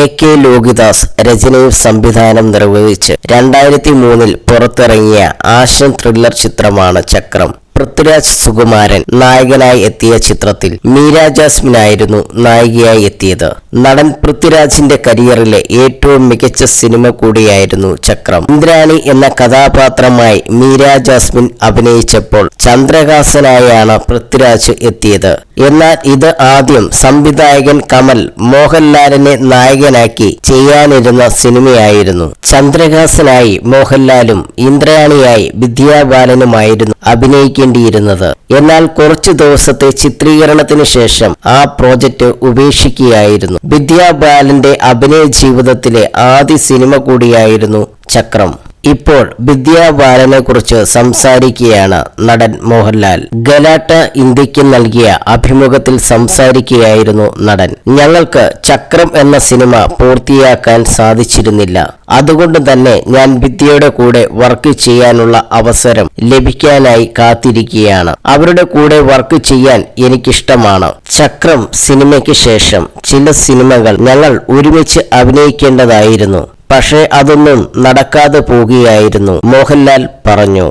A K ലോകിദാസ് രചനയും സംവിധാനം നിർവഹിച്ച് രണ്ടായിരത്തി മൂന്നിൽ പുറത്തിറങ്ങിയ ആക്ഷൻ ത്രില്ലർ ചിത്രമാണ് ചക്രം. പൃഥ്വിരാജ് സുകുമാരൻ നായകനായി എത്തിയ ചിത്രത്തിൽ മീര ജാസ്മിൻ ആയിരുന്നു നായികയായി എത്തിയത്. നടൻ പൃഥ്വിരാജിന്റെ കരിയറിലെ ഏറ്റവും മികച്ച സിനിമ കൂടിയായിരുന്നു ചക്രം. ഇന്ദ്രാണി എന്ന കഥാപാത്രമായി മീര ജാസ്മിൻ അഭിനയിച്ചപ്പോൾ ചന്ദ്രഹാസനായാണ് പൃഥ്വിരാജ് എത്തിയത്. എന്നാൽ ഇത് ആദ്യം സംവിധായകൻ കമൽ മോഹൻലാലിനെ നായകനാക്കി ചെയ്യാനിരുന്ന സിനിമയായിരുന്നു. ചന്ദ്രഹാസനായി മോഹൻലാലും ഇന്ദ്രാണിയായി വിദ്യാബാലനുമായിരുന്നു അഭിനയിക്കേണ്ടിയിരുന്നത് എന്നാൽ കുറച്ചു ദിവസത്തെ ചിത്രീകരണത്തിന് ശേഷം ആ പ്രോജക്റ്റ് ഉപേക്ഷിക്കുകയായിരുന്നു. വിദ്യാ ബാലന്റെ അഭിനയ ജീവിതത്തിലെ ആദ്യ സിനിമ കൂടിയായിരുന്നു ചക്രം. ഇപ്പോൾ വിദ്യാബാലനെ കുറിച്ച് സംസാരിക്കുകയാണ് നടൻ മോഹൻലാൽ. ഗലാട്ട ഇന്ത്യയ്ക്ക് നൽകിയ അഭിമുഖത്തിൽ സംസാരിക്കുകയായിരുന്നു നടൻ. ഞങ്ങൾക്ക് ചക്രം എന്ന സിനിമ പൂർത്തിയാക്കാൻ സാധിച്ചിരുന്നില്ല. അതുകൊണ്ട് തന്നെ ഞാൻ വിദ്യയുടെ കൂടെ വർക്ക് ചെയ്യാനുള്ള അവസരം ലഭിക്കാനായി കാത്തിരിക്കുകയാണ്. അവരുടെ കൂടെ വർക്ക് ചെയ്യാൻ എനിക്കിഷ്ടമാണ്. ചക്രം സിനിമയ്ക്ക് ശേഷം ചില സിനിമകൾ ഞങ്ങൾ ഒരുമിച്ച് അഭിനയിക്കേണ്ടതായിരുന്നു. പക്ഷേ അതൊന്നും നടക്കാതെ പോകുകയായിരുന്നു. മോഹൻലാൽ പറഞ്ഞു.